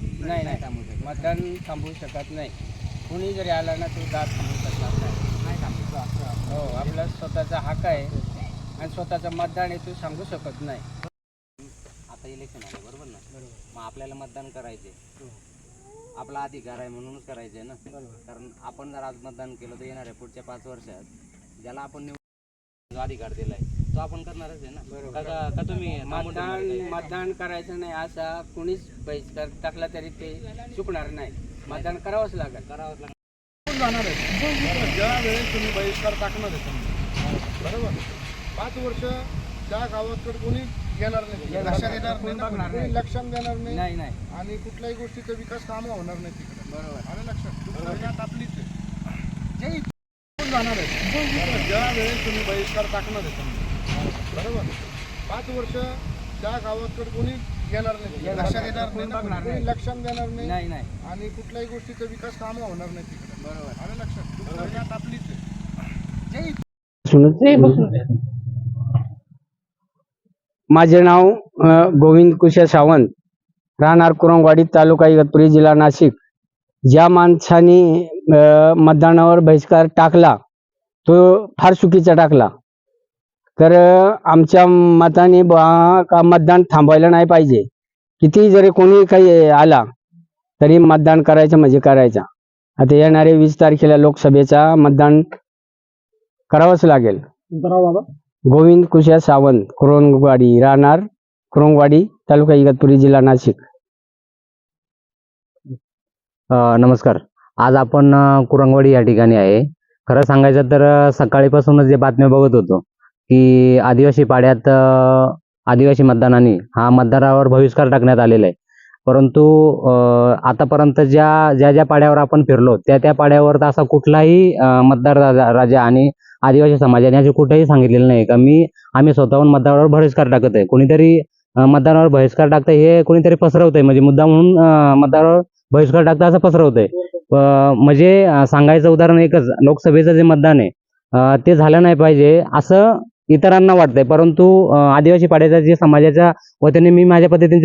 नाही नाही थांबू शकत. मतदान थांबवू शकत नाही. कुणी जरी आला ना तो दाद थांबवू शकणार नाही. नाही थांबू शकत. हो आपला स्वतःचा हक्क आहे. आणि स्वतःचं मतदान आहे तो सांगू शकत नाही. आता इलेक्शन आलं बरोबर ना? बरोबर. मग आपल्याला मतदान करायचे आपला अधिकार आहे म्हणूनच करायचे ना? बरोबर. कारण आपण जर आज मतदान केलं तर येणार आहे पुढच्या पाच वर्षात ज्याला आपण निवड जो अधिकार दिलाय. तो आपण करणारच आहे ना? बरोबर. का- का- का तुम्ही मतदान? मतदान करायचं नाही असा कुणीच बहिष्कार टाकला तरी ते चुकणार नाही. मतदान करावंच लागेल. करावंच लागणार कोण जाणार आहे? ज्या वेळेस तुम्ही बहिष्कार टाकणार आहे समजा बरोबर? पाच वर्ष त्या गावाकडे कोणी येणार नाही. लक्षात नाही. येणार कोणी नाही ना, बघणार कोणी? नाही. लक्षात देणार नाही. नाही नाही. आणि कुठल्याही गोष्टीचा विकास कामं होणार नाही तिकडे. बरोबर. आणि लक्षात सगळ्यात आपलीच आहे. जे कोण जाणार आहे? ज्या वेळेस तुम्ही बहिष्कार टाकणार आहे समजा बरोबर. पाच वर्ष त्या गावाकडे कोणी येणार नाही येणार लक्षात नाही. येणार कोणी नाही बघणार नाही. लक्षात देणार नाही. नाही नाही. आणि कुठल्याही गोष्टीचा विकास कामं होणार नाही तिकडे. बरोबर. लक्षात? आपलीच आहे. माझे नाव अ, गोविंद कुशे सावंत. राहणार कुरंगवाडी तालुका इगतपुरी जिल्हा नाशिक. ज्या माणसाने अ, मतदानावर बहिष्कार टाकला तो फार चुकीचा टाकला. तर आमच्या मताने बुवा का मतदान थांबवायला नाही पाहिजे. किती जरी कोणी काही आला तरी मतदान करायचं म्हणजे करायचं. आता येणारे वीस तारखेला लोकसभेचा मतदान करावंच लागेल. गोविंद कुशा सावंत कुरंगवाडी राहणार कुरंगवाडी तालुका इगतपुरी जिल्हा नाशिक. नमस्कार. आज आपण कुरंगवाडी या ठिकाणी आहे. खरं सांगायचं तर सकाळीपासूनच जे बातम्या बघत होतो की आदिवासी पाड्यात आदिवासी मतदानाने हा मतदारावर बहिष्कार टाकण्यात आलेला आहे. परंतु आतापर्यंत ज्या ज्या ज्या पाड्यावर आपण फिरलो त्या त्या पाड्यावर तर असा कुठलाही मतदार राजा राजा आणि आदिवासी समाजाने असे कुठेही सांगितलेलं नाही. का मी आम्ही स्वतःहून मतदारावर बहिष्कार टाकत आहे. कोणीतरी मतदारावर बहिष्कार टाकतं हे कोणीतरी पसरवतंय. म्हणजे मुद्दा म्हणून मतदारावर बहिष्कार टाकतं असं पसरवतंय. म्हणजे सांगायचं उदाहरण एकच. लोकसभेचं जे मतदान आहे ते झालं नाही पाहिजे असं इतरांना वाटतंय. परंतु आदिवासी पाड्याचा जे समाजाच्या वतीने मी माझ्या पद्धतीने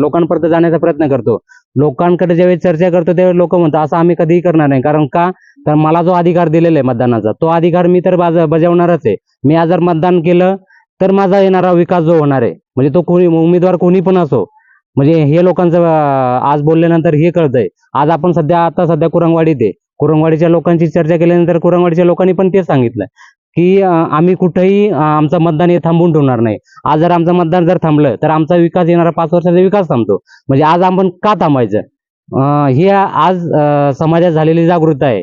लोकांपर्यंत जाण्याचा प्रयत्न करतो. लोकांकडे ज्यावेळी चर्चा करतो त्यावेळी लोक म्हणतात असं आम्ही कधीही करणार नाही. कारण का? तर मला जो अधिकार दिलेला आहे मतदानाचा तो अधिकार मी तर बाज बजावणारच आहे. मी आज जर मतदान केलं तर माझा येणारा विकास जो होणार आहे म्हणजे तो कोणी उमेदवार कोणी पण असो म्हणजे हे लोकांचं आज बोलल्यानंतर हे कळतंय. आज आपण सध्या आता सध्या कुरंगवाडीत आहे. कुरंगवाडीच्या लोकांची चर्चा केल्यानंतर कुरंगवाडीच्या लोकांनी पण तेच सांगितलं की आम्ही कुठेही आमचं मतदान हे थांबून ठेवणार नाही. आज जर आमचं मतदान जर थांबलं तर आमचा विकास येणारा पाच वर्षाचा विकास थांबतो. म्हणजे आज आपण का थांबायचं? हे ही आज समाजात झालेली जागृतता आहे.